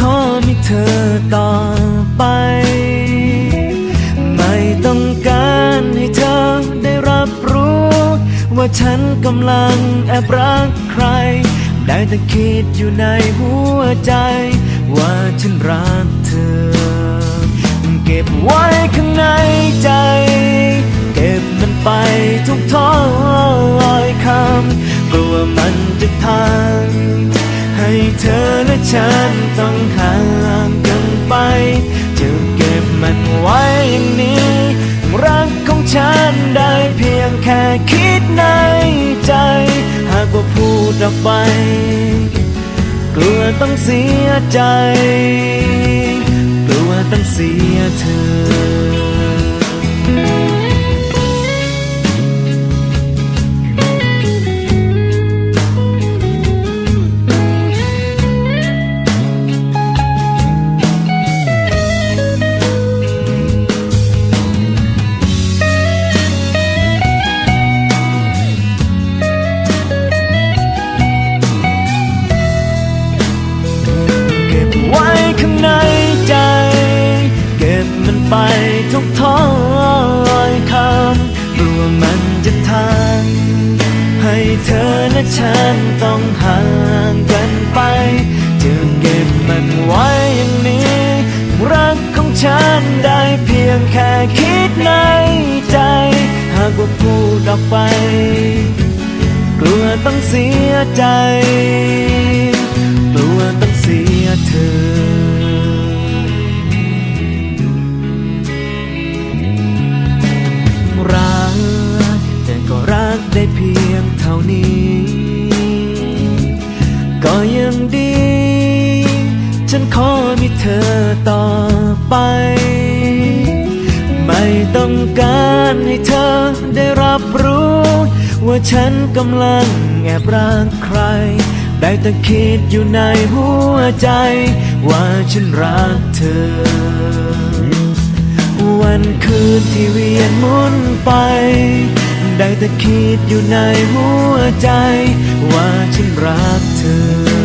ขอมีเธอต่อไป ไม่ต้องการให้เธอได้รับรู้ ว่าฉันกำลังแอบรักใคร ได้แต่คิดอยู่ในหัวใจ ว่าฉันรักเธอ เก็บไว้ข้างในใจ เก็บมันไปทุกถ้อยคำกลัวมันจะทำให้เธอและฉันต้อง คิดในใจ หากว่าพูดออกไป กลัวต้องเสียใจ กลัวต้องเสียเธอ ไปทุกถ้อยคำกลัวมันจะทำให้เธอและฉันต้องห่างกันไปจะเก็บมันไว้อย่างนี้ รักของฉันได้เพียงแค่คิดในใจ หากว่าพูดออกไป กลัวต้องเสียใจ ได้เพียงเท่านี้ ก็ยังดี ฉันขอมีเธอต่อไป ไม่ต้องการให้เธอได้รับรู้ ว่าฉันกำลังแอบรักใคร ได้แต่คิดอยู่ในหัวใจ ว่าฉันรักเธอวันคืนที่เวียนหมุนไป ได้แต่คิดอยู่ในหัวใจ ว่าฉันรักเธอ